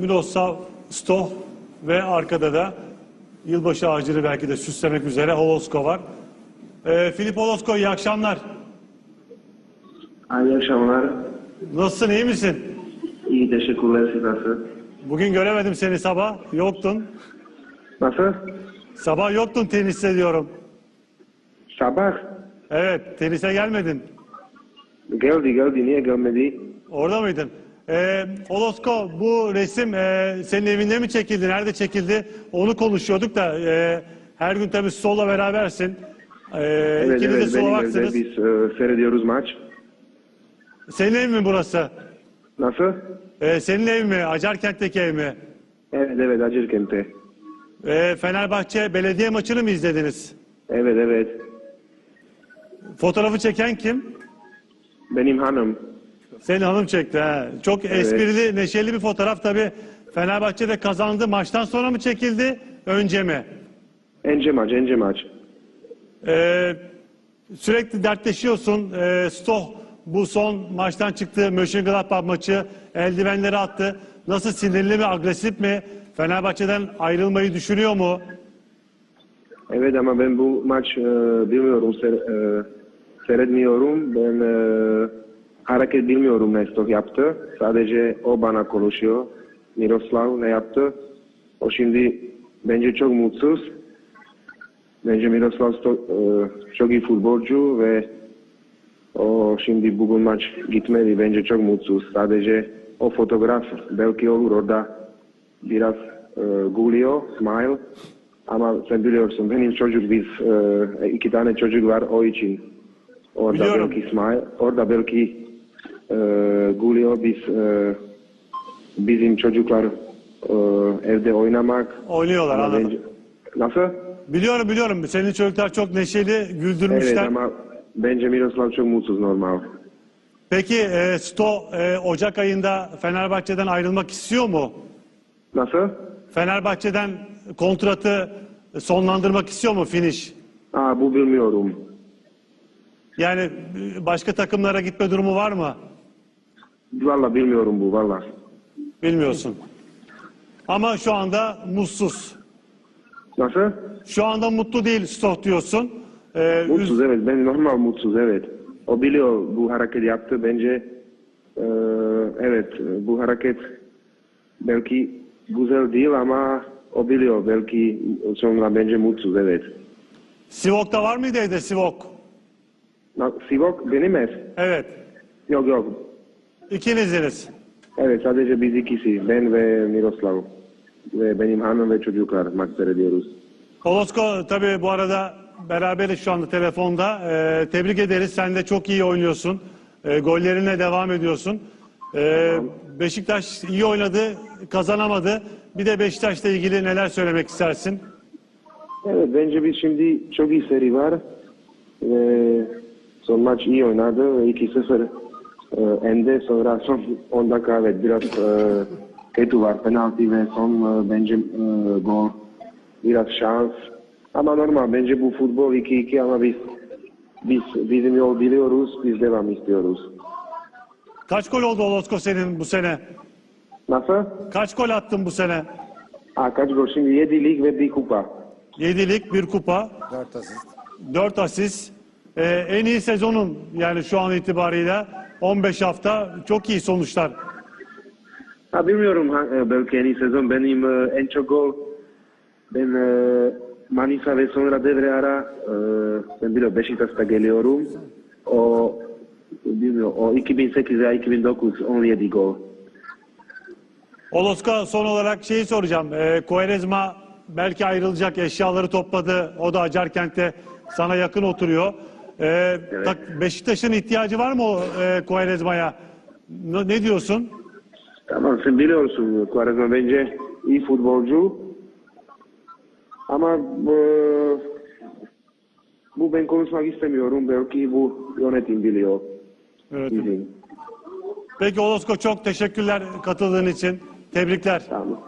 Miroslav Stoh ve arkada da yılbaşı ağacını belki de süslemek üzere Holosko var. Ee, Filip Holosko iyi akşamlar. İyi akşamlar. Nasılsın iyi misin? İyi teşekkürler siz nasıl? Bugün göremedim seni sabah. Yoktun. Nasıl? Sabah yoktun teniste diyorum. Sabah Evet tenise gelmedin. geldi geldi niye gelmedi? Orada mıydın? Ee, Holosko bu resim e, senin evinde mi çekildi? Nerede çekildi? Onu konuşuyorduk da e, her gün tabii Sol'la berabersin. Ee, Evet ikiniz de evet benim evde Slovaksınız. biz e, seyrediyoruz maç. Senin ev mi burası? Nasıl? Ee, senin ev mi? Acarkent'teki ev mi? Evet evet Acırkent'te. Ee, Fenerbahçe belediye maçını mı izlediniz? Evet evet. Fotoğrafı çeken kim? Benim hanım. Senin hanım çekti ha. Çok esprili, neşeli bir fotoğraf tabii. Fenerbahçe de kazandı. Maçtan sonra mı çekildi? Önce mi? Ence maç ence maç. Ee, sürekli dertleşiyorsun. Ee, Stoh bu son maçtan çıktı. Mönchengladbach maçı eldivenleri attı. Nasıl sinirli mi, agresif mi? Fenerbahçe'den ayrılmayı düşünüyor mu? Evet ama ben bu maç e, bilmiyorum seyre, e, seyretmiyorum. Ben e, hareket bilmiyorum ne Stoh yaptı. Sadece o bana konuşuyor. Miroslav ne yaptı? O şimdi bence çok mutsuz. Bence Miroslav çok iyi futbolcu ve o şimdi bugün maç gitmedi. Bence çok mutsuz. Sadece o fotoğraf belki olur orada biraz e, gülüyor, smile. Ama sen biliyorsun benim çocuk biz e, iki tane çocuk var o için. Orada Biliyorum. belki smile, orada belki gülüyor biz e, bizim çocuklar e, evde oynamak. Oynuyorlar Ama anladım. bence- Nasıl? Biliyorum biliyorum. Senin çocuklar çok neşeli, Evet güldürmüşler. ama bence Miroslav çok mutsuz normal. Peki e, Sto e, Ocak ayında Fenerbahçe'den ayrılmak istiyor mu? Nasıl? Fenerbahçe'den kontratı sonlandırmak istiyor mu finish? Aa, bu bilmiyorum. Yani e, başka takımlara gitme durumu var mı? Valla bilmiyorum bu valla. Bilmiyorsun. Ama şu anda mutsuz. Nasıl? Şu anda mutlu değil Stoh diyorsun. E, üz- Mutsuz evet. Ben normal mutsuz evet. O biliyor bu hareket yaptı. Bence e, evet bu hareket belki güzel değil ama o biliyor. Belki sonra bence mutsuz evet. Sivok'ta var mıydı evde Sivok? Na- Sivok benim ev. Evet. Yok yok. İkinizdiniz. Evet sadece biz ikisi. Ben ve Miroslav. Ve benim hanım ve çocuklar maç seyrediyoruz. Holosko tabii bu arada beraberiz şu anda telefonda. Ee, tebrik ederiz. Sen de çok iyi oynuyorsun. Ee, gollerine devam ediyorsun. Ee, Beşiktaş iyi oynadı, kazanamadı. Bir de Beşiktaş'la ilgili neler söylemek istersin? Evet bence biz şimdi çok iyi seri var. Ve son maç iyi oynadı ve 2-0 e, ende sonra son 10 dakika evet biraz e, kötü var penaltı ve son e, bence e, gol biraz şans. Ama normal bence bu futbol 2-2 ama biz biz bizim yol biliyoruz biz devam istiyoruz. Kaç gol oldu Holosko senin bu sene? Nasıl? Kaç gol attın bu sene? Aa, kaç gol şimdi 7 lig ve bir kupa. 7'lik bir kupa, 4 asist. 4 asist. Ee, en iyi sezonun yani şu an itibariyle 15 hafta çok iyi sonuçlar. Ha, bilmiyorum e, belki en iyi sezon benim e, en çok gol ben e, Manisa ve sonra devre ara e, ben biliyorum Beşiktaş'ta geliyorum o bilmiyorum o 2008 veya 2009 17 gol. Oloska son olarak şeyi soracağım. Ee, Koerezma belki ayrılacak eşyaları topladı. O da Acarkent'te sana yakın oturuyor. Ee, tak- Beşiktaş'ın ihtiyacı var mı o e, Koerezma'ya? Ne, ne diyorsun? Tamam sen biliyorsun Quaresma bence iyi futbolcu ama bu, bu ben konuşmak istemiyorum belki bu yönetim biliyor. Evet. Bizim. Peki Olosko çok teşekkürler katıldığın için. Tebrikler. Tamam.